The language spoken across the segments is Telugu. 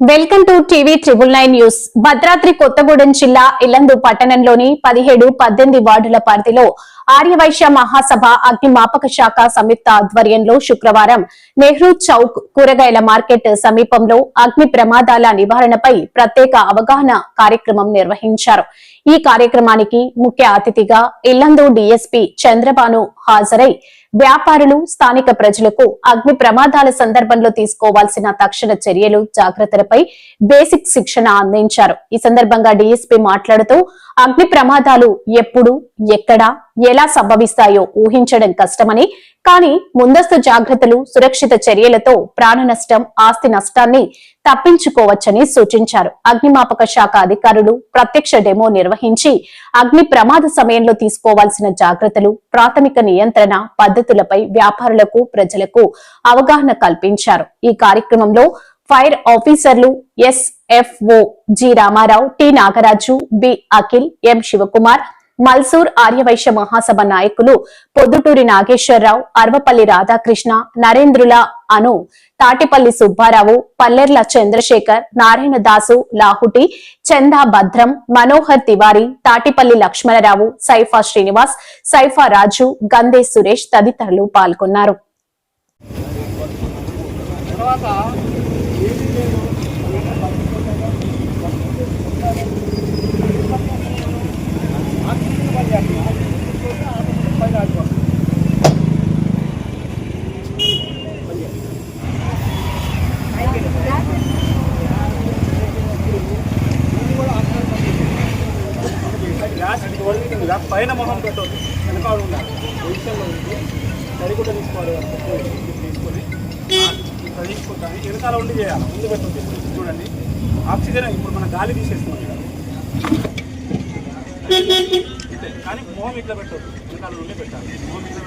Welcome to TV triple nine news. Bhadradri Kothagudem జిల్లా ఇల్లందు పట్టణంలోని పదిహేడు పద్దెనిమిది వార్డుల పరిధిలో ఆర్యవైశ్య మహాసభ అగ్నిమాపక శాఖ సంయుక్త ఆధ్వర్యంలో శుక్రవారం నెహ్రూ చౌక్ కూరగాయల మార్కెట్ సమీపంలో అగ్ని ప్రమాదాల నివారణపై ప్రత్యేక అవగాహన కార్యక్రమం నిర్వహించారు. ఈ కార్యక్రమానికి ముఖ్య అతిథిగా ఇల్లందు డిఎస్పి చంద్రబాను హాజరై వ్యాపారులు స్థానిక ప్రజలకు అగ్ని ప్రమాదాల సందర్భంలో తీసుకోవాల్సిన తక్షణ చర్యలు జాగ్రత్తలపై బేసిక్ శిక్షణ అందించారు. ఈ సందర్భంగా డీఎస్పీ మాట్లాడుతూ అగ్ని ప్రమాదాలు ఎప్పుడు ఎక్కడ ఎలా సంభవిస్తాయో ఊహించడం కష్టమని కానీ ముందస్తు జాగ్రత్తలు సురక్షిత చర్యలతో ప్రాణ నష్టం ఆస్తి నష్టాన్ని తప్పించుకోవచ్చని సూచించారు. అగ్నిమాపక శాఖ అధికారులు ప్రత్యక్ష డెమో నిర్వహించి అగ్ని ప్రమాద సమయంలో తీసుకోవాల్సిన జాగ్రత్తలు ప్రాథమిక నియంత్రణ పద్ధతులపై వ్యాపారులకు ప్రజలకు అవగాహన కల్పించారు. ఈ కార్యక్రమంలో ఫైర్ ఆఫీసర్లు SFO G Ramarao T Nagaraju B Akhil M Sivakumar Malsur Arya Vaishya Mahasabha నాయకులు పొద్దుటూరి నాగేశ్వరరావు అర్వపల్లి రాధాకృష్ణ నరేంద్రుల అను తాటిపల్లి సుబ్బారావు పల్లెర్ల చంద్రశేఖర్ నారాయణ దాసు లాహుటి చందా భద్రం మనోహర్ తివారీ తాటిపల్లి లక్ష్మణరావు సైఫా శ్రీనివాస్ సైఫా రాజు గందే సురేష్ తదితరులు పాల్గొన్నారు గ్యాస్ ఒలిగింది పైన మొహం పెట్టవద్దు వెనకాల ఉండాలి. పొజిషన్లో సరి సరిగుడ్డ తీసుకోవాలి. తీసుకొని ఇట్లా తీసుకుంటాను వెనకాల ఉండి చేయాలి. ముందు పెట్టండి చూడండి. ఆక్సిజన్ ఇప్పుడు మన గాలి తీసేసుకోండి కానీ మొహం ఇట్లా పెట్టొద్దు. వెనకాల నుండి పెట్టాలి. మొహం ఇట్లా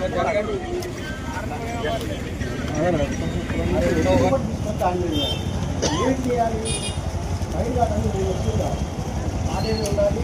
ఏం చేయాలి? పైగా ఉండాలి.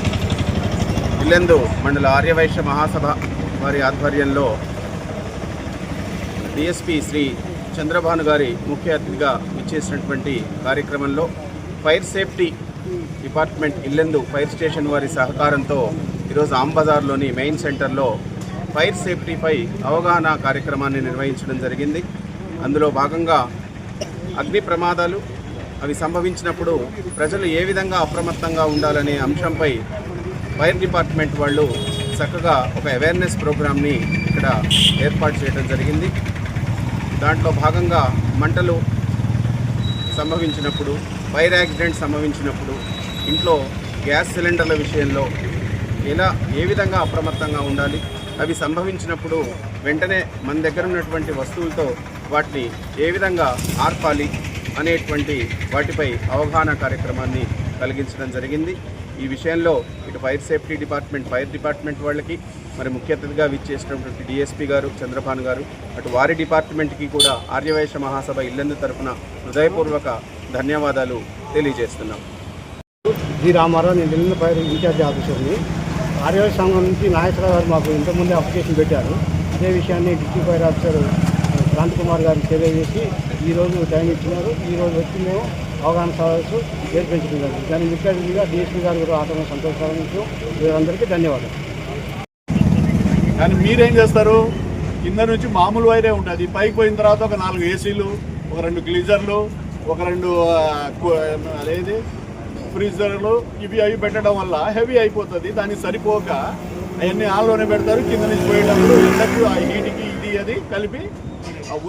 ఇల్లెందు మండల ఆర్యవైశ్య మహాసభ వారి ఆధ్వర్యంలో డిఎస్పి శ్రీ చంద్రభాను గారి ముఖ్య అతిథిగా ఇచ్చేసినటువంటి కార్యక్రమంలో fire safety department Yellandu fire station వారి సహకారంతో ఈరోజు ఆంబజార్లోని మెయిన్ సెంటర్లో ఫైర్ సేఫ్టీపై అవగాహన కార్యక్రమాన్ని నిర్వహించడం జరిగింది. అందులో భాగంగా అగ్ని ప్రమాదాలు అవి సంభవించినప్పుడు ప్రజలు ఏ విధంగా అప్రమత్తంగా ఉండాలనే అంశంపై ఫైర్ డిపార్ట్మెంట్ వాళ్ళు చక్కగా ఒక అవేర్నెస్ ప్రోగ్రామ్ని ఇక్కడ ఏర్పాటు చేయడం జరిగింది. దాంట్లో భాగంగా మంటలు సంభవించినప్పుడు ఫైర్ యాక్సిడెంట్ సంభవించినప్పుడు ఇంట్లో గ్యాస్ సిలిండర్ల విషయంలో ఎలా ఏ విధంగా అప్రమత్తంగా ఉండాలి అవి సంభవించినప్పుడు వెంటనే మన దగ్గర ఉన్నటువంటి వస్తువులతో వాటిని ఏ విధంగా ఆర్పాలి అనేటువంటి వాటిపై అవగాహన కార్యక్రమాన్ని కలిగించడం జరిగింది. ఈ విషయంలో ఇటు fire safety department fire department వాళ్ళకి మరి ముఖ్య అతిథిగా విచ్చేసినటువంటి డిఎస్పీ గారు చంద్రపాన్ గారు అటు వారి డిపార్ట్మెంట్కి కూడా ఆర్యవైశ్య మహాసభ ఇల్లందు తరపున హృదయపూర్వక ధన్యవాదాలు తెలియజేస్తున్నాం. జి. రామారావు నేను ఢిల్లీ ఫైర్ ఇన్ఛార్జ్ ఆఫీసర్ని. ఆర్యవైశ్య సంఘం నుంచి నాగేశ్వరరావు గారు మాకు ఇంతకుముందే అప్లికేషన్ పెట్టారు. అదే విషయాన్ని district fire officer Kranthi Kumar గారికి తెలియజేసి ఈ రోజు టైం ఇచ్చినారు ఈ రోజు వచ్చి మేము అవగాహన సదస్సు ఏర్పించుకున్నాము దాని ముఖ్య అతిథిగా డిఎస్పీ గారు కూడా ఆటో సంతోషించు వీరందరికీ ధన్యవాదాలు. కానీ మీరేం చేస్తారు? కింద నుంచి మామూలు వైరే ఉంటుంది. పైకి పోయిన తర్వాత ఒక నాలుగు ఏసీలు ఒక రెండు గ్లీజర్లు ఒక రెండు అదేది? ఫ్రీజర్లు ఇవి అవి పెట్టడం వల్ల హెవీ అయిపోతుంది. దానికి సరిపోక అవన్నీ ఆన్లోనే పెడతారు. కింద నుంచి పోయేటప్పుడు ఎండకు ఆ హీట్కి ఇది అది కలిపి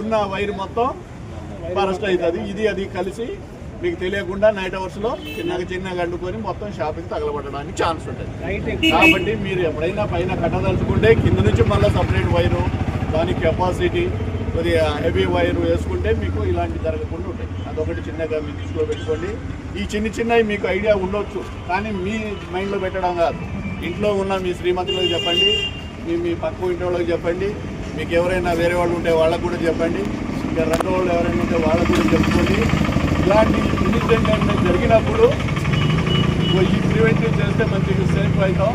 ఉన్న వైర్ మొత్తం బరస్ట్ అవుతుంది. ఇది అది కలిసి మీకు తెలియకుండా నైట్ అవర్స్లో చిన్నగా చిన్నగా అండుకొని మొత్తం షాపింగ్ తగలబడడానికి ఛాన్స్ ఉంటుంది. కాబట్టి మీరు ఎప్పుడైనా పైన కట్టదలుచుకుంటే కింద నుంచి మళ్ళీ సపరేట్ వైరు దాని కెపాసిటీ కొద్దిగా హెవీ వైర్ వేసుకుంటే మీకు ఇలాంటి జరగకుండా ఉంటాయి. అదొకటి చిన్నగా మీ దృష్టిలో పెట్టుకోండి ఈ చిన్న చిన్నవి మీకు ఐడియా ఉండొచ్చు కానీ మీ మైండ్లో పెట్టడం కాదు. ఇంట్లో ఉన్న మీ శ్రీమతులకు చెప్పండి మీ మీ పక్క ఇంటి వాళ్ళకి చెప్పండి మీకు ఎవరైనా వేరే వాళ్ళు ఉంటే వాళ్ళకు కూడా చెప్పండి. ఇంకా రెండు వాళ్ళు ఎవరైనా ఉంటే వాళ్ళకు కూడా చెప్పుకోండి. ఇలాంటి ఇన్సిడెంట్ అనేది జరిగినప్పుడు ఈ ప్రివెంటివ్ చేస్తే మంచిగా సేఫ్ అవుతాం.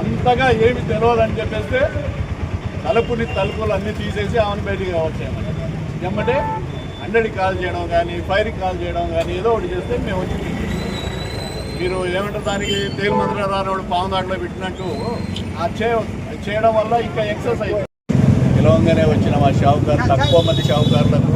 అంతగా ఏమి తెలవాలని చెప్పేస్తే తలుపుని తలుపులు అన్నీ తీసేసి ఆమెను బయటికి వచ్చాము ఎమ్మటే హండ్రెడ్కి కాల్ చేయడం కానీ ఫైర్కి కాల్ చేయడం కానీ ఏదో ఒకటి చేస్తే మేము వచ్చి మీరు ఏమంటారు దానికి తేలు మంత్రి రానోడు పాము దాంట్లో పెట్టినట్టు ఆ చేయడం వల్ల ఇంకా ఎక్సర్సైజ్ పిలవంగానే వచ్చిన మా షావుకారు తక్కువ మంది షావుకారులకు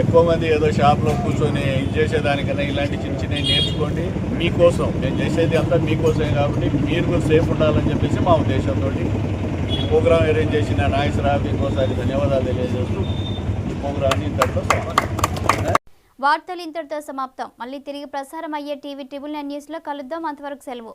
ఎక్కువ మంది ఏదో షాప్లో కూర్చొని ఇది చేసేదానికన్నా ఇలాంటి చిన్న చిన్నవి నేర్చుకోండి. మీకోసం నేను చేసేది అంతా మీకోసమే కాబట్టి మీరు కూడా సేఫ్ ఉండాలని చెప్పేసి మా ఉద్దేశంతో ఈ ప్రోగ్రామ్ అరేంజ్ చేసిన నాగేశ్వరరావు ఇంకోసారి ధన్యవాదాలు తెలియజేస్తూ ఈ ప్రోగ్రామ్ని ఇంతటితో వార్తలు ఇంతటితో సమాప్తం. మళ్ళీ తిరిగి ప్రసారం అయ్యే టీవీ ట్రిబుల్ నైన్ న్యూస్లో కలుద్దాం. అంతవరకు సెలవు.